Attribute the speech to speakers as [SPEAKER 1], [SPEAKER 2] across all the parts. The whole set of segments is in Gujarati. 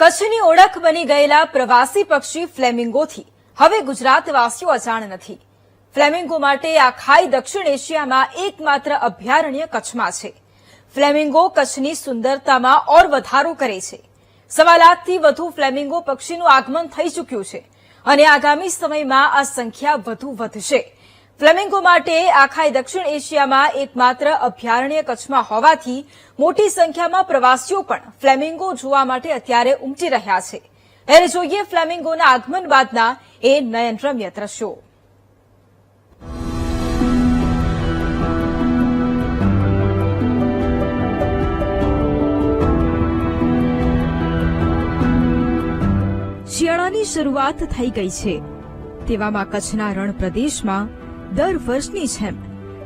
[SPEAKER 1] કચ્છની ઓળખ બની ગયેલા પ્રવાસી પક્ષી ફ્લેમિંગોથી. હવે ગુજરાતવાસીઓ અજાણ નથી. ફ્લેમિંગો માટે આખાય દક્ષિણ એશિયામાં એકમાત્ર અભયારણ્ય કચ્છમાં છે. ફ્લેમિંગો કચ્છની સુંદરતામાં ઓર વધારો કરે છે. સવા લાખથી વધુ ફ્લેમિંગો પક્ષીનું આગમન થઈ ચૂક્યું છે અને આગામી સમયમાં આ સંખ્યા વધુ વધશે. ફ્લેમિંગો માટે આખાય દક્ષિણ એશિયામાં એકમાત્ર અભયારણ્ય કચ્છમાં હોવાથી મોટી સંખ્યામાં પ્રવાસીઓ પણ ફ્લેમિંગો જોવા માટે અત્યારે ઉમટી રહ્યા છે. ત્યારે જોઈએ ફ્લેમિંગોના આગમન બાદના એ નયનરમ્ય દ્રશ્યો. શિયાળાની શરૂઆત થઈ ગઈ છે. તેવામાં કચ્છના રણ પ્રદેશમાં દર વર્ષની જેમ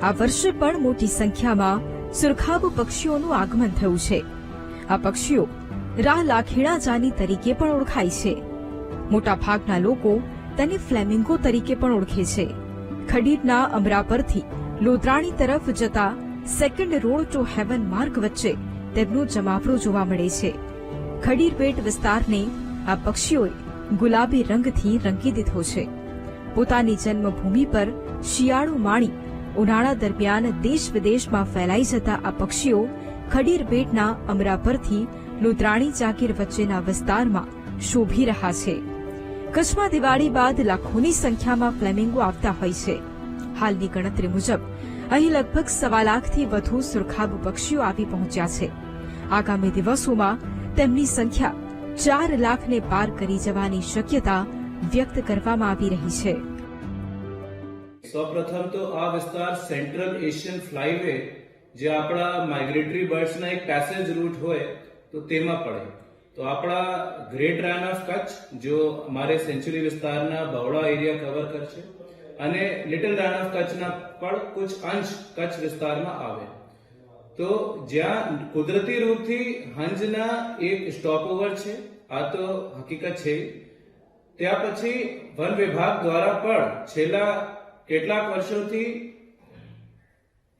[SPEAKER 1] આ વર્ષે પણ મોટી સંખ્યામાં સુરખાબ પક્ષીઓનું આગમન થયું છે. આ પક્ષીઓ રાહ લાખેડા જાની તરીકે પણ ઓળખાય છે. મોટા ભાગના લોકો તેને ફ્લેમિંગો તરીકે પણ ઓળખે છે. ખડીરના અમરાપરથી પરથી લોધરાણી તરફ જતા સેકન્ડ રોડ ટુ હેવન માર્ગ વચ્ચે તેમનું જમાવડું જોવા મળે છે. ખડીરપેટ વિસ્તારને આ પક્ષીઓએ ગુલાબી રંગથી રંગી દીધો છે. પોતાની જન્મભૂમિ પર શિયાળુ માણી ઉનાળા દરમિયાન દેશ વિદેશમાં ફેલાઈ જતા આ પક્ષીઓ ખડીર બેટના અમરા પરથી લુદ્રાણી જાગીર વચ્ચેના વિસ્તારમાં શોભી રહ્યા છે. કચ્છમાં દિવાળી બાદ લાખોની સંખ્યામાં ફ્લેમિંગો આવતા હોય છે. હાલની ગણતરી મુજબ, અહીં લગભગ સવા લાખથી વધુ સુરખાબ પક્ષીઓ આવી પહોંચ્યા છે. આગામી દિવસોમાં તેમની સંખ્યા ચાર લાખને પાર કરી જવાની શક્યતા વ્યક્ત કરવામાં આવી રહી છે.
[SPEAKER 2] સૌપ્રથમ તો આ વિસ્તાર સેન્ટ્રલ એશિયન ફ્લાયવે, જે આપણા માઇગ્રેટરી બર્ડ્સના એક પેસેજ રૂટ હોય, તો તેમાં પડે. તો આપણા ગ્રેટ રાન ઓફ કચ્છ, જો મારે સેન્ચુરી વિસ્તારના બહોળા એરિયા કવર કરશે, અને લિટલ રાન ઓફ કચ્છના પણ કુછ અંશ કચ્છ વિસ્તારમાં આવે. તો જ્યાં કુદરતી રૂપથી હંજના એક સ્ટોપઓવર છે, આ તો હકીકત છે. ત્યાં પછી વન વિભાગ દ્વારા પણ છેલ્લા કેટલાક વર્ષોથી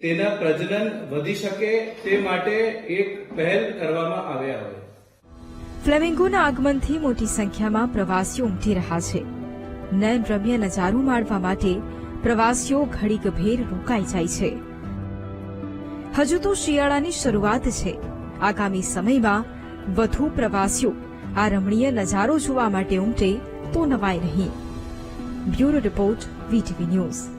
[SPEAKER 2] તેના પ્રજનન વધી શકે તે માટે એક પહેલ કરવામાં આવ્યા હોય.
[SPEAKER 1] ફ્લેમિંગોના આગમનથી મોટી સંખ્યામાં પ્રવાસીઓ ઉમટી રહ્યા છે. નયન રમ્ય નજારો માણવા માટે પ્રવાસીઓ ઘડીકભેર રોકાઈ જાય છે. હજુ તો શિયાળાની શરૂઆત છે. આગામી સમયમાં વધુ પ્રવાસીઓ આ રમણીય નજારો જોવા માટે ઉમટે નવાય નહીં બ્યુરો રિપોર્ટ વીટીવી ન્યૂઝ.